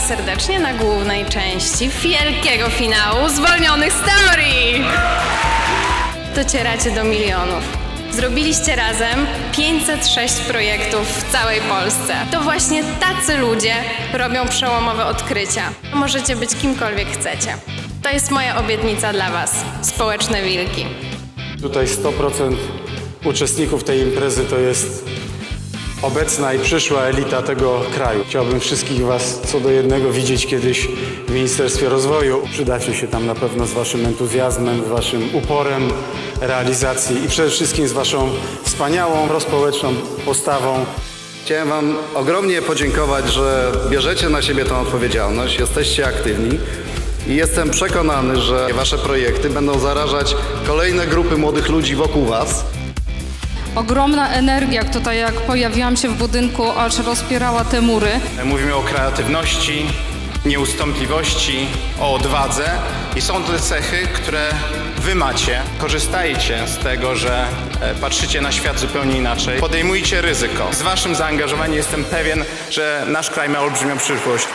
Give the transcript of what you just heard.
serdecznie na głównej części wielkiego finału Zwolnionych Story! Docieracie do milionów. Zrobiliście razem 506 projektów w całej Polsce. To właśnie tacy ludzie robią przełomowe odkrycia. Możecie być kimkolwiek chcecie. To jest moja obietnica dla Was. Społeczne wilki. Tutaj 100% uczestników tej imprezy to jest obecna i przyszła elita tego kraju. Chciałbym wszystkich Was co do jednego widzieć kiedyś w Ministerstwie Rozwoju. Przydacie się tam na pewno z Waszym entuzjazmem, z Waszym uporem realizacji i przede wszystkim z Waszą wspaniałą, prospołeczną postawą. Chciałem Wam ogromnie podziękować, że bierzecie na siebie tę odpowiedzialność, jesteście aktywni i jestem przekonany, że Wasze projekty będą zarażać kolejne grupy młodych ludzi wokół Was. Ogromna energia, tutaj jak pojawiłam się w budynku, aż rozpierała te mury. Mówimy o kreatywności, nieustępliwości, o odwadze i są to cechy, które wy macie. Korzystajcie z tego, że e, patrzycie na świat zupełnie inaczej. Podejmujcie ryzyko. Z waszym zaangażowaniem jestem pewien, że nasz kraj ma olbrzymią przyszłość.